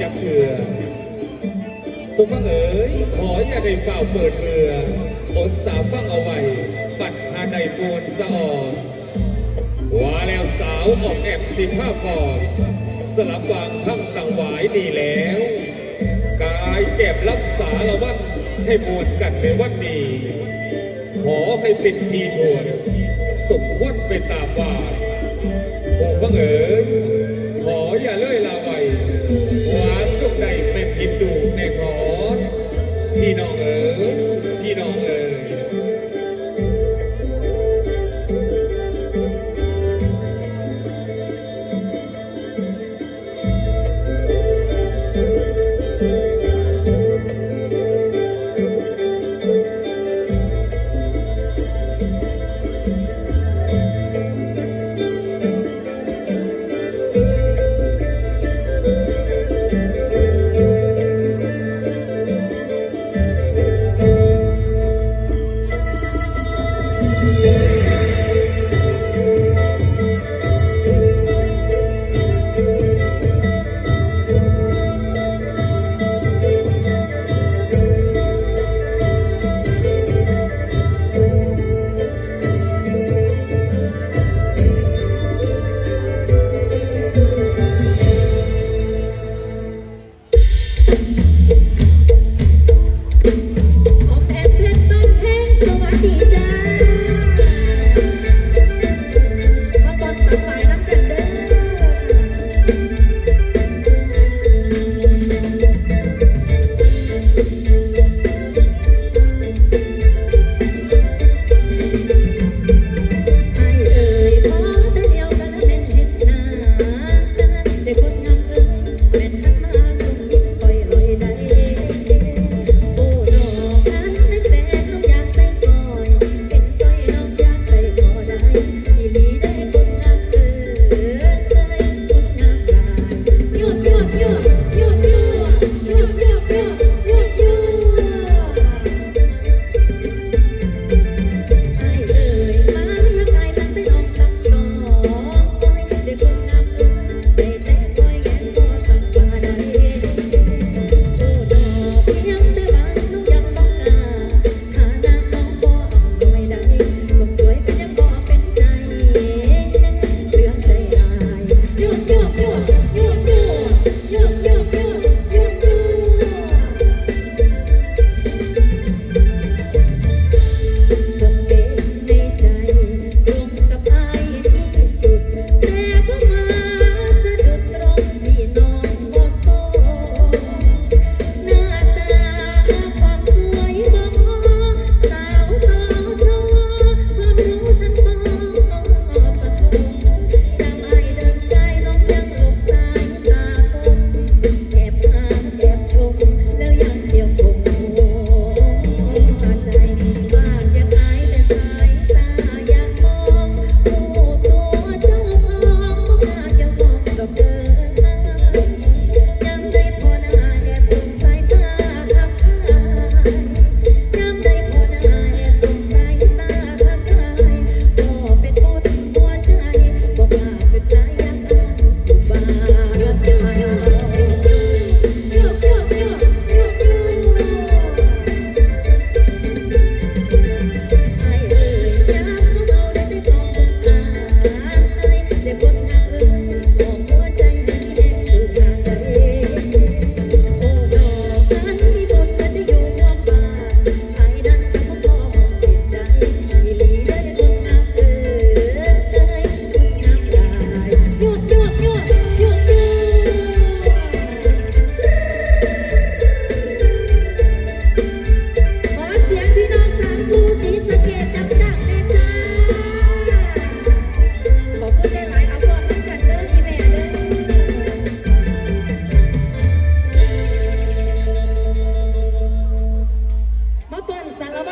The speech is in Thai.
จับเชือผมว่าเอ๋ยขออย่าได้เฝ้าเปิดเรืออดสาวฟังเอาไว้ ปัดหาใดมวนสะออนว่าแล้วสาวออกแอบสิบห้าฟอนสลับวางทั้งต่างหวายดีแล้ว กายแก็บรักษาละวันให้มวลกันในวันนี้ ขอให้เป็นทีทวนสมควรไปตามว่าผมฟังเอ๋ย